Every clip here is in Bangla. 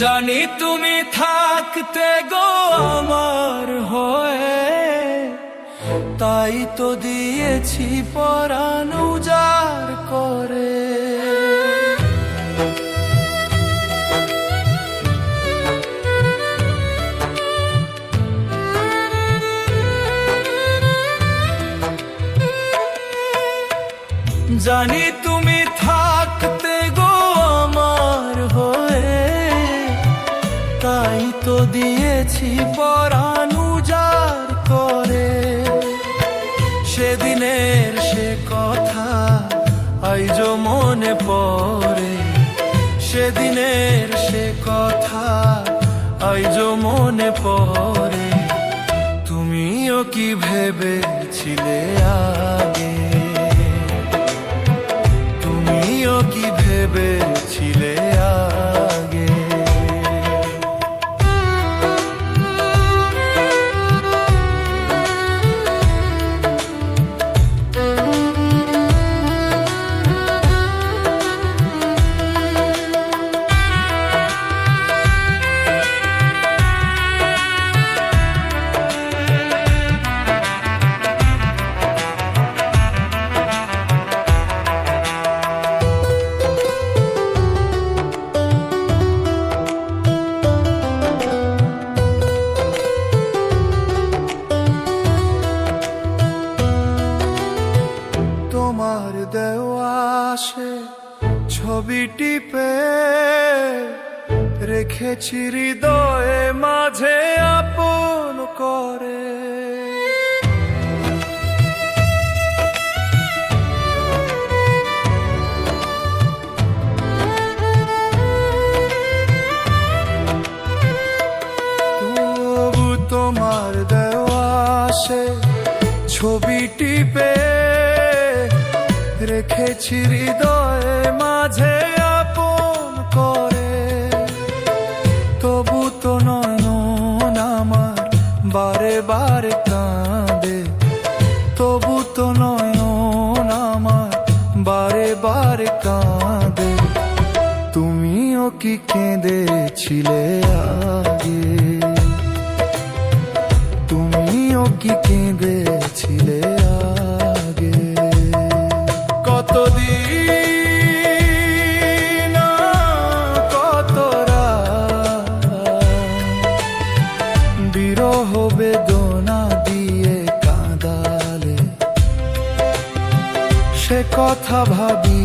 জানি তুমি থাকতে গো আমার হয়ে। তাই তো দিয়েছি পরাণ উজার করে। জানি তুমি থাকতে গো আমার হয়ে, তাই তো দিয়েছি পরাণ কথা আইজ মনে পড়ে সেদিনের সে কথা আইজ মনে পড়ে। তুমিও কি ভেবেছিলে আগে? তুমিও কি ভেবেছিলে সে ছবিটি পে রেখেছি হৃদয়ে মাঝে আপন করে। রেখেছি হৃদয়ে মাঝে আপন করে। তবু তো নয়ন আমার বারে বারে কাঁদে। তবু তো নয়ন আমার বারে বারে কাঁদে। তুমিও কি কেঁদেছিলে আগে? তুমিও কি কেঁদেছিলে সে কথা ভাবি।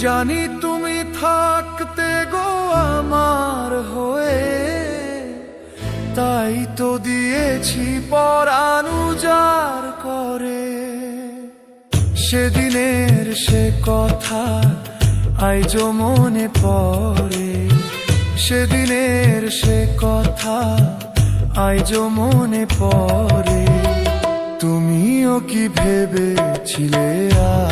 জানি তুমি থাকতে গো আমার হয়ে। তাই তো দিয়েছি পরাণ উজার করে। সেদিনের সে কথা আইজ মনে পড়ে। সেদিনের সে কথা আইজ মনে পড়ে। তুমিও কি ভেবেছিলে আ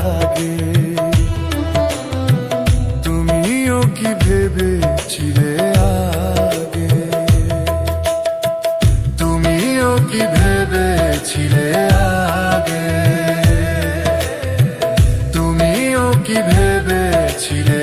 কি ভেবেছিলে আগে? তুমিও কি ভেবেছিলে আগে? তুমিও কি ভেবেছিলে